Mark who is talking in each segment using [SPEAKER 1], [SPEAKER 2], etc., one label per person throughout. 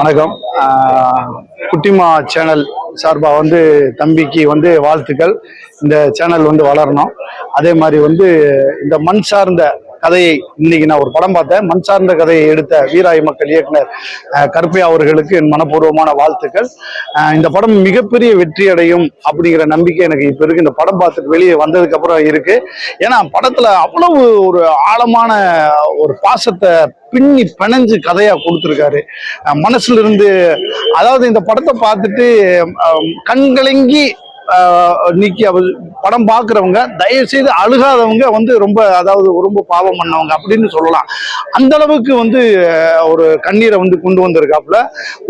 [SPEAKER 1] வணக்கம். குட்டிமா சேனல் சார்பாக வந்து தம்பிக்கு வந்து வாழ்த்துக்கள். இந்த சேனல் வந்து வளரணும். அதே மாதிரி வந்து இந்த மண் சார்ந்த கதையை இன்னைக்கு நான் ஒரு படம் பார்த்தேன். மண் சார்ந்த கதையை எடுத்த வீராய் மக்கள் இயக்குனர் கருப்பையா அவர்களுக்கு என் மனப்பூர்வமான வாழ்த்துக்கள். இந்த படம் மிகப்பெரிய வெற்றி அடையும் அப்படிங்கிற நம்பிக்கை எனக்கு இப்போ இருக்கு. இந்த படம் பார்த்துட்டு வெளியே வந்ததுக்கு அப்புறம் இருக்கு. ஏன்னா படத்துல அவ்வளவு ஒரு ஆழமான ஒரு பாசத்தை பின்னி பிணைஞ்சு கதையா கொடுத்துருக்காரு. மனசுல இருந்து அதாவது இந்த படத்தை பார்த்துட்டு கண்கலங்கி நீக்கி படம் பார்க்குறவங்க தயவு செய்து அழுகாதவங்க வந்து ரொம்ப அதாவது ரொம்ப பாவம் பண்ணவங்க அப்படின்னு சொல்லலாம். அந்த அளவுக்கு வந்து ஒரு கண்ணீரை வந்து கொண்டு வந்திருக்காப்புல.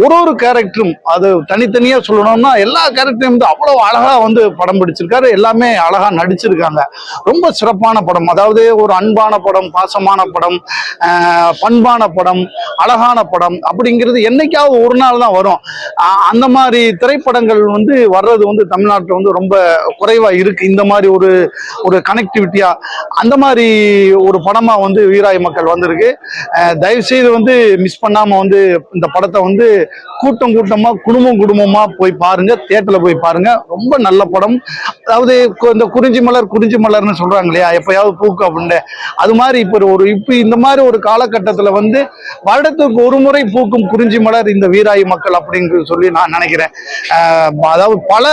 [SPEAKER 1] ஒரு ஒரு கேரக்டரும் அது தனித்தனியாக சொல்லணும்னா எல்லா கேரக்டரையும் வந்து அவ்வளோ அழகாக வந்து படம் பிடிச்சிருக்காரு. எல்லாமே அழகாக நடிச்சிருக்காங்க. ரொம்ப சிறப்பான படம். அதாவது ஒரு அன்பான படம் பாசமான படம் பண்பான படம் அழகான படம் அப்படிங்கிறது என்னைக்காவது ஒரு நாள் தான் வரும். அந்த மாதிரி திரைப்படங்கள் வந்து வர்றது வந்து தமிழ்நாட்டில் வந்து ரொம்ப குறைவா இருக்கு. இந்த மாதிரி ஒரு ஒரு கனெக்டிவிட்டியா அந்த மாதிரி ஒரு படமா வந்து வீராய் மக்கள் வந்திருக்கு. தயவுசெய்து வந்து மிஸ் பண்ணாம வந்து இந்த படத்தை வந்து கூட்டம் கூட்டமா குடும்பம் குடும்பமா போய் பாருங்க. தியேட்டர்ல போய் பாருங்க. ரொம்ப நல்ல படம். அதாவது இந்த குறிஞ்சி மலர் குறிஞ்சி மலர்னு சொல்றாங்க இல்லையா? எப்பயாவது பூக்கும் அப்படின்னு அது மாதிரி இப்போ ஒரு இப்போ இந்த மாதிரி ஒரு காலகட்டத்தில் வந்து வருடத்துக்கு ஒரு முறை பூக்கும் குறிஞ்சி மலர் இந்த வீராய் மக்கள் அப்படின்னு சொல்லி நான் நினைக்கிறேன். அதாவது பல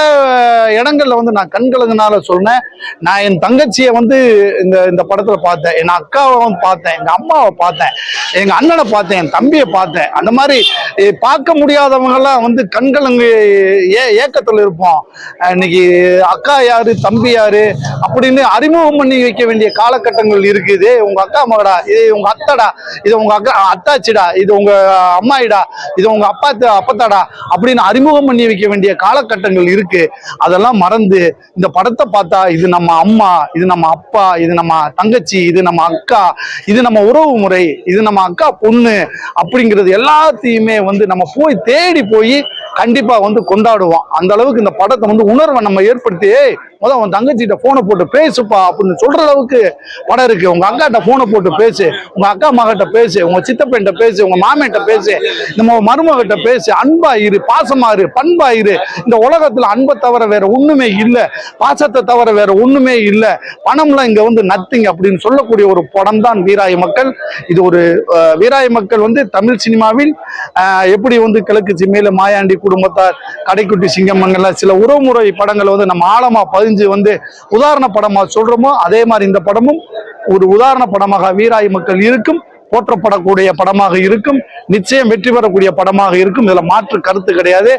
[SPEAKER 1] இடங்கள்ல வந்து நான் கண்கலங்கனால சொன்னேன் நான் என் தங்கச்சியை வந்து இந்த இந்த படத்துல பார்த்தேன். என் அக்காவை பார்த்தேன். எங்க அம்மாவை பார்த்தேன். எங்க அண்ணனை பார்த்தேன். என் தம்பியை பார்த்தேன். அந்த மாதிரி பார்க்க முடியாதவங்கெல்லாம் வந்து கண்கலங்கு ஏ ஏக்கத்தில் இருப்போம். இன்னைக்கு அக்கா யாரு தம்பி யாரு அப்படின்னு அறிமுகம் பண்ணி வைக்க வேண்டிய காலகட்டங்கள் இருக்குது. உங்க அக்கா மகடா இது உங்க அத்தடா இது உங்க அக்கா அத்தாச்சிடா இது உங்க அம்மாயிடா இது உங்க அப்பா அப்பத்தாடா அப்படின்னு அறிமுகம் பண்ணி வைக்க வேண்டிய காலகட்டங்கள் இருக்கு. அதெல்லாம் மறந்து இந்த படத்தை பார்த்தா இது நம்ம அம்மா இது நம்ம அப்பா இது நம்ம தங்கச்சி இது நம்ம அக்கா இது நம்ம உறவு முறை இது நம்ம அக்கா பொண்ணு அப்படிங்கிறது எல்லாத்தையுமே வந்து நம்ம போய் தேடி போய் கண்டிப்பா வந்து கொண்டாடுவோம் அந்த அளவுக்கு இந்த படத்தை வந்து உணர்வை நம்ம ஏற்படுத்தி "ஏய், முத உன் தங்கச்சிட்ட போனை போட்டு பேசுப்பா அப்படின்னு சொல்ற அளவுக்கு படம் இருக்கு. உங்க அக்காட்ட போனை போட்டு பேசு உங்க அக்கா மகிட்ட பேசு உங்க சித்தப்பெண்கிட்ட பேசு உங்க மாமன்கிட்ட பேசு நம்ம மருமகிட்ட பேசு அன்பா இரு பாசமா இரு பண்பா இரு. இந்த உலகத்துல அன்பை தவிர வேற ஒண்ணுமே இல்ல. பாசத்தை தவிர வேற ஒண்ணுமே இல்ல. பணம்லாம் இங்க வந்து நத்திங் அப்படின்னு சொல்லக்கூடிய ஒரு படம் தான் வீராய மக்கள். இது ஒரு வீராய மக்கள் வந்து தமிழ் சினிமாவில் எப்படி வந்து கிழக்கு சிம்மையில மாயாண்டி குடும்பத்தார் கடைக்குட்டி சிங்கம்மங்கள்ல சில உறவுமுறை படங்கள் வந்து நம்ம ஆழமா பதிஞ்சு வந்து உதாரண படமா சொல்றோமோ அதே மாதிரி இந்த படமும் ஒரு உதாரண படமாக வீராய் மக்கள் இருக்கும் போற்றப்படக்கூடிய படமாக இருக்கும் நிச்சயம் வெற்றி பெறக்கூடிய படமாக இருக்கும். இதுல மாற்று கருத்து கிடையாது.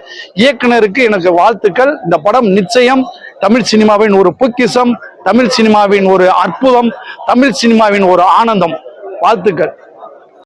[SPEAKER 1] இயக்குனருக்கு எனக்கு வாழ்த்துக்கள். இந்த படம் நிச்சயம் தமிழ் சினிமாவின் ஒரு பொக்கிசம் தமிழ் சினிமாவின் ஒரு அற்புதம் தமிழ் சினிமாவின் ஒரு ஆனந்தம். வாழ்த்துக்கள்.